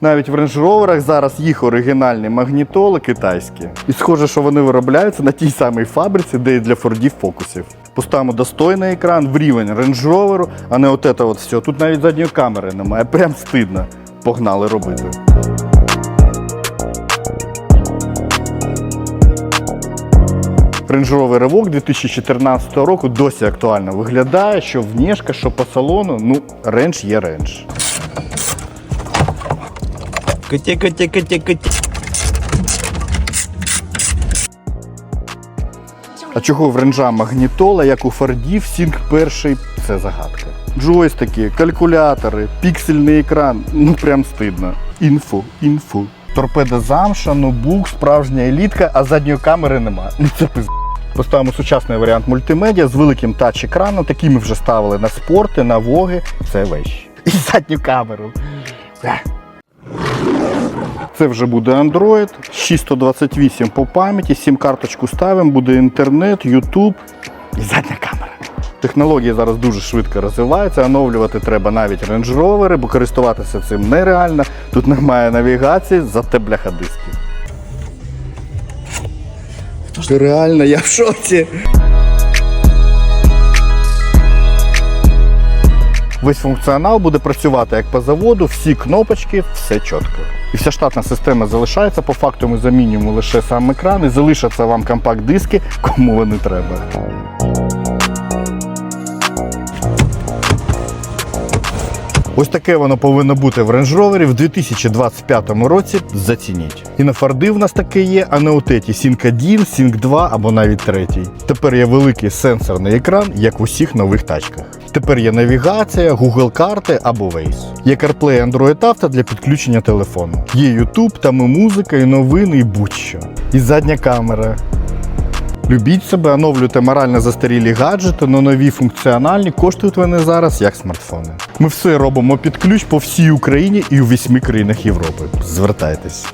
Навіть в Rover зараз їх оригінальні магнітоли китайські. І схоже, що вони виробляються на тій самій фабриці, де і для фордів фокусів. Поставимо достойний екран в рівень Rover, а не от це от все. Тут навіть задньої камери немає, прям стидно. Погнали робити. Range Rover Evoque 2014 року досі актуально виглядає, що внешка, що по салону, ну, рендж є рендж. Коте, коте, коте, коте. А чого в ренджа магнітола, як у Фордів, Sync перший це загадка. Джойстики, калькулятори, піксельний екран, ну прям стидно. Інфо, інфо. Торпеда замша, ноутбук, справжня елітка, а задньої камери нема. Ну це пиз. Поставимо сучасний варіант мультимедіа з великим тач-екраном, такий ми вже ставили на спорти, на воги. Це вещь. І задню камеру. Це вже буде Android, 628 по пам'яті, сім-карточку ставимо, буде інтернет, YouTube і задня камера. Технології зараз дуже швидко розвиваються, оновлювати треба навіть Range Rover, бо користуватися цим нереально. Тут немає навігації, зате бляха диски. Ти реально, я в шоці. Весь функціонал буде працювати як по заводу, всі кнопочки, все чітко. І вся штатна система залишається. По факту ми замінюємо лише сам екран і залишаться вам компакт-диски, кому вони треба. Ось таке воно повинно бути в Range Rover в 2025 році. Зацініть. І на Форди в нас таке є, а не у теті Sync 1, Sync 2 або навіть третій. Тепер є великий сенсорний екран, як в усіх нових тачках. Тепер є навігація, Google карти або Waze. Є CarPlay Android Auto для підключення телефону. Є YouTube, там і музика, і новини, і будь-що. І задня камера. Любіть себе, оновлюйте морально застарілі гаджети, але нові функціональні коштують вони зараз як смартфони. Ми все робимо під ключ по всій Україні і у вісьми країнах Європи. Звертайтесь.